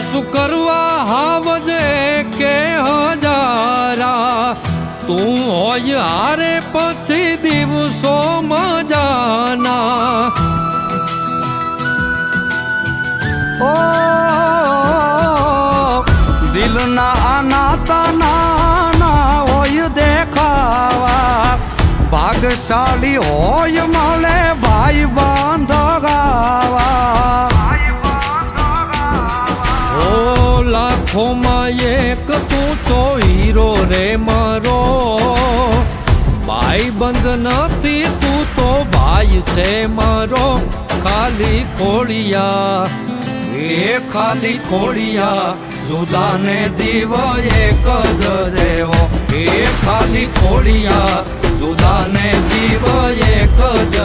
શું કરવા હાવજે કે હજારા? તું હોય હારે પછી દિવસો મજાના. ઓ દિલના આનાતા નાના હોય દેખાવા. ભાગશાળી હોય મળે ભાઈ બાંધ લાખોમાં એક તું છો હીરો રે મારો ભાઈ બંધ નથી તું તો ભાઈ છે મારો ખાલી ખોડિયા એ ખાલી ખોડિયા જુદાને જીવ એક જ જેવો એ ખાલી ખોડિયા જુદાને જીવ એક જ